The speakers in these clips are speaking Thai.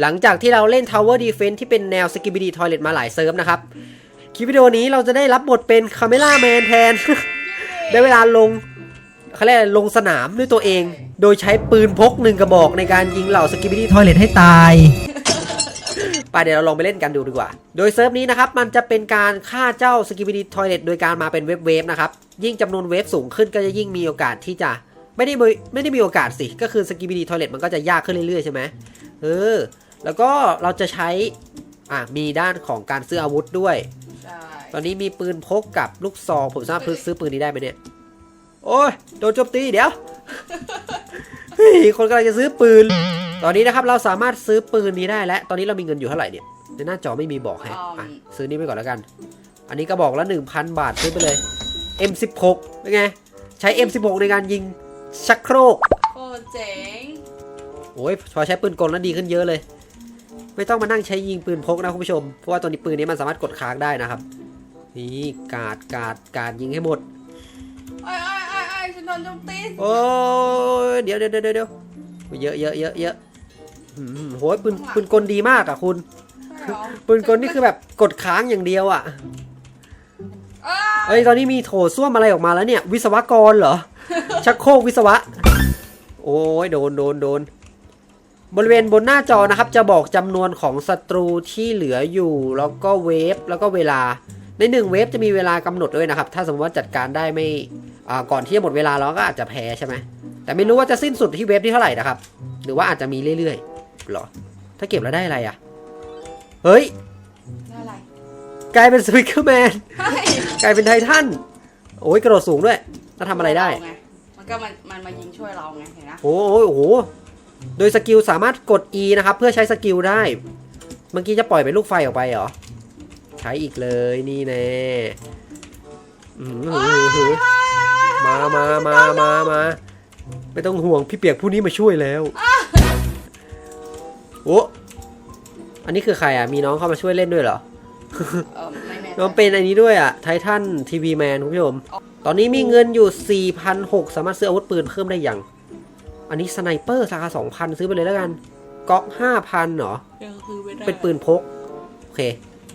หลังจากที่เราเล่น Tower Defense ที่เป็นแนว Skibidi Toilet มาหลายเซิร์ฟนะครับ คลิปวิดีโอนี้เราจะได้รับบทเป็น Camera Man แทน ได้เวลาลงเขาเรียกลงสนามด้วยตัวเอง โดยใช้ปืนพกหนึ่งกระบอกในการยิงเหล่า Skibidi Toilet ให้ตายไปเดี๋ยวเราลองไปเล่นกันดูดีกว่า โดยเซิร์ฟนี้นะครับ มันจะเป็นการฆ่าเจ้า Skibidi Toilet โดยการมาเป็นเวฟเวฟนะครับ ยิ่งจำนวนเวฟสูงขึ้นก็จะยิ่งมีโอกาสที่จะไม่ได้ไม่ได้มีโอกาสสิ ก็คือ Skibidi Toilet มันก็จะยากขึ้นเรื่อยๆใช่ไหมเออ แล้วก็เราจะใช้ อะมีด้านของการซื้ออาวุธด้วย ใช่ตอนนี้มีปืนพกกับลูกซองผมสามารถซื้อปืนนี้ได้ไหมเนี่ย โอ้ยโดนโจมตีเดี๋ยวเฮ้ยคนกำลังจะซื้อปืน ตอนนี้นะครับเราสามารถซื้อปืนนี้ได้แล้ว ตอนนี้เรามีเงินอยู่เท่าไหร่เนี่ยในหน้าจอไม่มีบอกแฮะอะซื้อนี้ไปก่อนแล้วกัน อันนี้ก็บอกละ1,000 บาทซื้อไปเลย M16 เป็นไง ใช้ M16 ในการยิงชักโครกโคตรเจ๋งโอ้ยพอใช้ปืนกลแล้วดีขึ้นเยอะเลย ไม่ต้องมานั่งใช้ยิงปืนพกนะคุณผู้ชม เพราะว่าตัวนี้ปืนนี้มันสามารถกดค้างได้นะครับ นี่กาดกาดกาดยิงให้หมดไอ้ไอ้ไอ้ไอ้ฉันโดนโจมตีโอ้ยเดี๋ยวเดี๋ยวเดี๋ยวเดี๋ยวเยอะเยอะเยอะเยอะอืมโหยปืนปืนกลดีมากอะคุณใช่เหรอปืนกลนี่คือแบบกดค้างอย่างเดียวอะอ้าเอ้ยตอนนี้มีโถส้วมอะไรออกมาแล้วเนี่ย วิศวกรเหรอชักโครกวิศวะ โอ้ยโดนโดนโดน บริเวณบนหน้าจอนะครับ จะบอกจำนวนของศัตรูที่เหลืออยู่ แล้วก็เวฟแล้วก็เวลา ในหนึ่งเวฟจะมีเวลากำหนดด้วยนะครับ ถ้าสมมติว่าจัดการได้ไม่อ่าก่อนที่จะหมดเวลาเราก็อาจจะแพ้ใช่ไหมแต่ไม่รู้ว่าจะสิ้นสุดที่เวฟที่เท่าไหร่นะครับ หรือว่าอาจจะมีเรื่อยๆหรอ ถ้าเก็บแล้วได้อะไรอะ เฮ้ยได้อะไรกลายเป็นสวิกเกอร์แมนเฮ้ยกลายเป็นไททันโอ้ยกระโดดสูงด้วยแล้วทำอะไรได้เางมันก็มันมันมายิงช่วยเราไงเห็นนะโอ้โห โอ้โหโดยสกิลสามารถกด E นะครับ เพื่อใช้สกิลได้ เมื่อกี้จะปล่อยเป็นลูกไฟออกไปเหรอ ใช้อีกเลยนี่แน่อื้อหือมามามามามาไม่ต้องห่วงพี่เปียกผู้นี้มาช่วยแล้วโอ้อันนี้คือใครอะ มีน้องเข้ามาช่วยเล่นด้วยเหรอเออไม่แน่ใจน้องเป็นอันนี้ด้วยอะไททันทีวีแมนคุณผู้ชม ตอนนี้มีเงินอยู่ 4,600 สามารถซื้ออาวุธปืนเพิ่มได้อย่าง อันนี้สไนเปอร์ราคา2,000ซื้อไปเลยแล้วกันก๊อก5,000เหรอยังคือไม่ได้เป็นปืนพก โอเค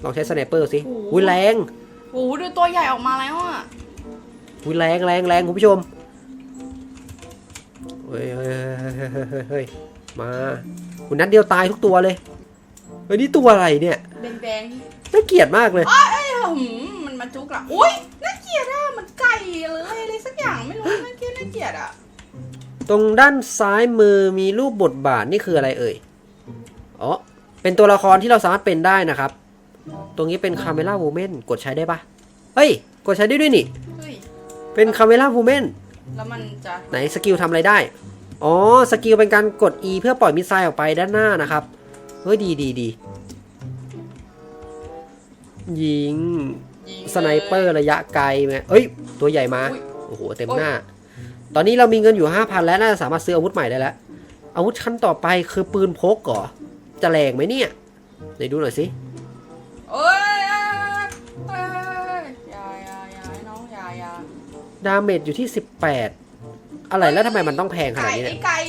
ลองใช้สไนเปอร์สิโอ้โหอุ้ยแรงโอ้โหดูตัวใหญ่ออกมาแล้วอะอุ้ยแรงแรงแรงคุณผู้ชมเฮ้ยเฮ้ยเฮ้ยเฮ้ยเฮ้ยเฮ้ยมาคุณนัดเดียวตายทุกตัวเลยเฮ้ยนี่ตัวอะไรเนี่ยแดงแดงน่าเกลียดมากเลยๆอ้าวเอ้ยหืมมันมาจุกละอุ้ยน่าเกลียดอะมันไก่หรืออะไรสักอย่างไม่รู้น่าเกลียดน่าเกลียดอะ ตรงด้านซ้ายมือมีรูปบทบาทนี่คืออะไรเอ่ย อ๋อ เป็นตัวละครที่เราสามารถเป็นได้นะครับ ตรงนี้เป็นคาเมล่า w ู m มนกดใช้ได้ปะเฮ้ย กดใช้ได้ด้วยนี่ เฮ้ย เป็นคาเมล่า w ู m มนแล้วมันจะไหนสกิลทำอะไรได้ อ๋อ สกิลเป็นการกด E เพื่อปล่อยมิสไซล์ออกไปด้านหน้านะครับ เฮ้ย ดีดีดียิง ยิงสไนเปอร์ระยะไกลไหมเอ้ย ตัวใหญ่มา อุ๊ย โอ้โห เต็มหน้า ตอนนี้เรามีเงินอยู่5,000แล้วน่าจะสามารถซื้ออาวุธใหม่ได้แล้ว อาวุธชั้นต่อไปคือปืนพกเหรอจะแรงไหมเนี่ยไหนดูหน่อยสิเอ้ยเอ้ยอยอยาอยาอยาให้น้องอยาอยาดาเมจอยู่ที่18อะไรแล้วทำไมมันต้องแพงขนาดไก่นี้ไอ้เนี่ยไก่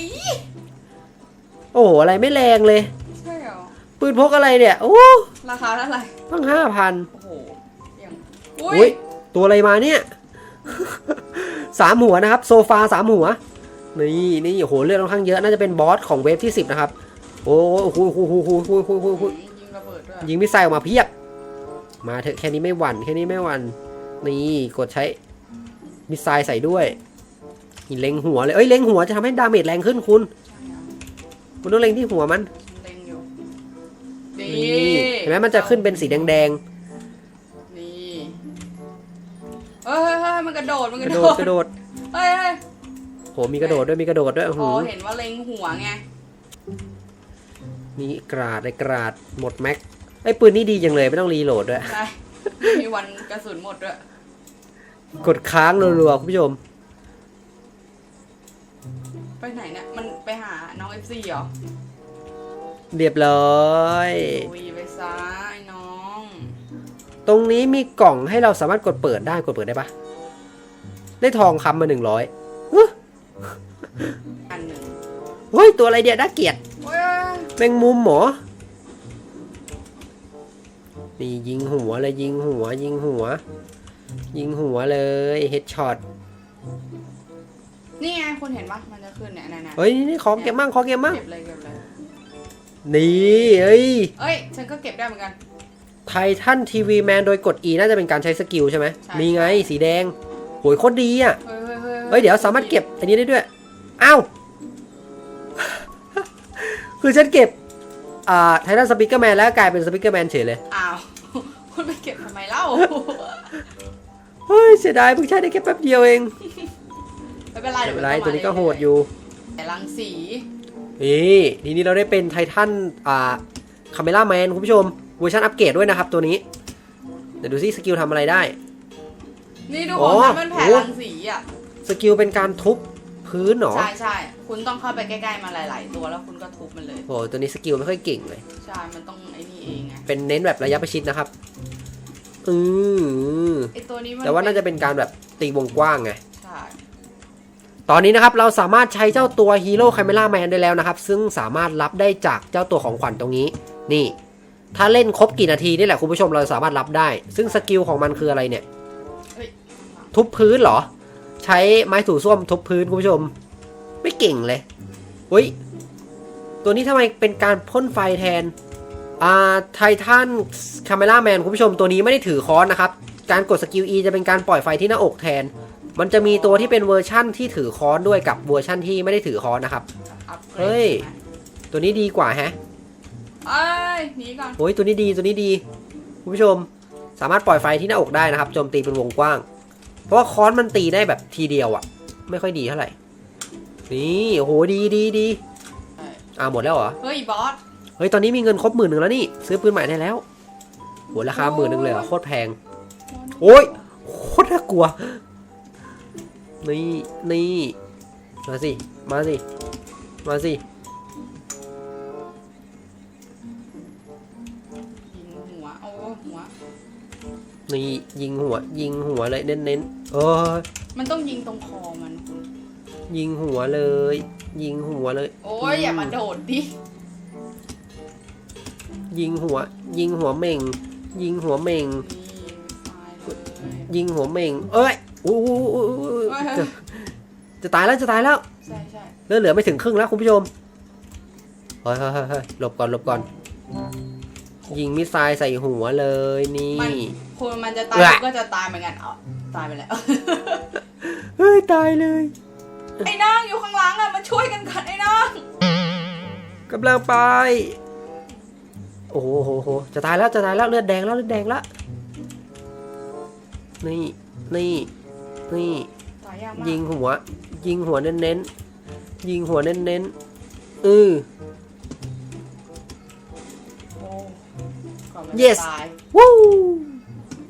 โอ้โหอะไรไม่แรงเลย ใช่เหรอ ปืนพกอะไรเนี่ยโอ้ราคาเท่าไหร่ ตั้ง5,000โอ้โหยังอุ้อุ้ยยตัวอะไรมาเนี่ย สามหัวนะครับโซฟาสามหัว นี่นี่โอ้โหเลือดค่อนข้างเยอะน่าจะเป็นบอสของเวฟที่10นะครับ โอ้โหโหโหโหโหโหโหโหยิงระเบิดด้วยยิงมิสไซล์ออกมาเพียบมาเถอะแค่นี้ไม่หวั่นแค่นี้ไม่หวั่นนี่กดใช้มิสไซล์ใส่ด้วยนี่เล็งหัวเลยเอ้ยเล็งหัวจะทำให้ดาเมจแรงขึ้นคุณใช่เหรอคุณต้องเล็งที่หัวมันฉันเล็งอยู่นี่เห็นไหมมันจะขึ้นเป็นสีแดงนี่เฮ้ยเฮ้ยเฮ้ ยมันกระโดดมันๆกกระระโดโดดดกระโดดเฮ้ยเฮ้ยโหมีกระโดดด้วยมีกระโดดด้วยโอ้โหอ๋อเห็นว่าเล็งหัวไงนี่กราดเลยกราดหมดแม็กไอ้ปืนนี่ดีจังเลยไม่ต้องรีโหลดด้วย ใช่มีวันกระสุนหมดด้วยกดค้างรัวๆคุณผู้ชม ไปไหนเนี่ยมันไปหาน้องเอฟซีเหรอเรียบร้อยคุยไปซ้ายน้อง ตรงนี้มีกล่องให้เราสามารถกดเปิดได้กดเปิดได้ปะ ได้ทองคำมาหนึ่งร้อยอันหนึ่งเฮ้ย ตัวอะไรเดียน่าเกลียดโอ้ยแมงมุมเหรอนี่ยิงหัวเลยยิงหัว ยิงหัว ยิงหัวเลยเฮดช็อตนี่ไงคุณเห็นปะมันจะขึ้นเนี่ยนั่นๆเฮ้ยนี่ขอเก็บมั่งขอเก็บมั่งเก็บเลยเก็บเลยนี่เอ้ยเอ้ยฉันก็เก็บได้เหมือนกัน ไททันทีวีแมนโดยกด E น่าจะเป็นการใช้สกิลใช่ไหมใช่นี่ไงสีแดง โหยโคตรดีอะ เฮ้ยเฮ้ยเฮ้ยเฮ้ยเดี๋ยวสามารถเก็บอันนี้ได้ด้วย อ้าว คือฉันเก็บ อ่าไททันสปิเกอร์แมนแล้วกลายเป็นสปิเกอร์แมนเฉยเลย อ้าว คุณไปเก็บทำไมเล่า เฮ้ย เสียดายเพิ่งใช้ได้แค่แป๊บเดียวเองไม่เป็นไรไม่เป็นไรดี๋ยตัวนี้ก็โหดอยู่ แต่รังสี นี่ทีนี้เราได้เป็นไททันอ่าคาเมล่าแมนคุณผู้ชมเวอร์ชันอัปเกรดด้วยนะครับตัวนี้ เดี๋ยวดูซิสกิลทำอะไรได้ นี่ดูอ๋ขอองฉันมันแผลโอ้รังสีอะ สกิลเป็นการทุบพื้นเหรอ ใช่ใช่คุณต้องเข้าไปใกล้ๆมาหลาย ๆ ตัวแล้วคุณก็ทุบมันเลยโอ้ตัวนี้สกิลไม่ค่อยเก่งเลย ใช่ มันต้องไอ้นี่เองไงเป็นเน้นแบบระยะประชิดนะครับ อือไอ้ตัวนี้มันแต่ว่าน่าจะเป็นการแบบตีวงกว้างไง ใช่ ตอนนี้นะครับเราสามารถใช้เจ้าตัวฮีโร่คาเมล่าแมนได้แล้วนะครับ ซึ่งสามารถรับได้จากเจ้าตัวของขวัญตรงนี้ นี่ ถ้าเล่นครบกี่นาทีนี่แหละคุณผู้ชมเราสามารถรับได้ ซึ่งสกิลของมันคืออะไรเนี่ยเฮ้ย ทุบพื้นเหรอ ใช้ไม้ถูส้วมทุบพื้นคุณผู้ชม ไม่เก่งเลยอุ้ยตัวนี้ทำไมเป็นการพ่นไฟแทนอ่าไททันคาเมล่าแมนคุณผู้ชมตัวนี้ไม่ได้ถือค้อนนะครับ การกดสกิล E จะเป็นการปล่อยไฟที่หน้าอกแทน มันจะมีตัวที่เป็นเวอร์ชั่นที่ถือค้อนด้วยกับเวอร์ชั่นที่ไม่ได้ถือค้อนนะครับอัพเกรดเฮ้ยใช่ไหมตัวนี้ดีกว่าแฮะเอ้ยหนีก่อนโอ้ยตัวนี้ดีตัวนี้ดี คุณผู้ชมสามารถปล่อยไฟที่หน้าอกได้นะครับโจมตีเป็นวงกว้าง เพราะว่าค้อนมันตีได้แบบทีเดียวอะไม่ค่อยดีเท่าไหร่ นี่โอ้โหดีดีดีเอ้ยอ่าหมดแล้วเหรอ เฮ้ยบอส เฮ้ยตอนนี้มีเงินครบหมื่นหนึ่งแล้วนี่ ซื้อปืนใหม่ได้แล้วโหราคาหมื่นหนึ่งเลยเหรอโคตรแพง โอ้ยโคตรน่ากลัว นี่นี่มาสิ มาสิ มาสิยิงหัวโอ้หัว นี่ยิงหัว ยิงหัวเลยเน้นเน้นๆ เออมันต้องยิงตรงคอมันคุณยิงหัวเลย ยิงหัวเลยโอ้ยอย่ามาโดดดิ ยิงหัว ยิงหัวเหม่ง ยิงหัวเหม่งนี่ตายเลยยิงหัวเหม่ง เอ้ยอู้อู้อู้อู้อู้เฮ้ยจะจะตายแล้วจะตายแล้วใช่ใช่เลือดเหลือไม่ถึงครึ่งแล้วคุณผู้ชมเฮ้ยเฮ้ยเฮ้ยเฮ้ยหลบก่อนหลบก่อน ยิงมิสไซล์ใส่หัวเลยนี่ มันคุณมันจะตายเอ้ยคุณก็จะตายเหมือนกันเอา ตายไปแล้ว เฮ้ย ตายเลย ไอ้นางอยู่ข้างหลังอะมาช่วยกันกันไอ้นางกำลังไป โอ้โหโหโหจะตายแล้วจะตายแล้วเลือดแดงแล้วเลือดแดงแล้ว นี่นี่นี่ตายยากมากยิงหัว ยิงหัวเน้นๆยิงหัวเน้นๆอือ โอ้ก่อนมัน Yes จะตาย วู้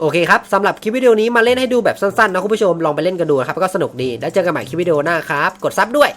โอเคครับสำหรับคลิปวิดีโอนี้มาเล่นให้ดูแบบสั้นๆนะคุณผู้ชมลองไปเล่นกันดูครับก็สนุกดีแล้วเจอกันใหม่คลิปวิดีโอหน้าครับกดซับด้วย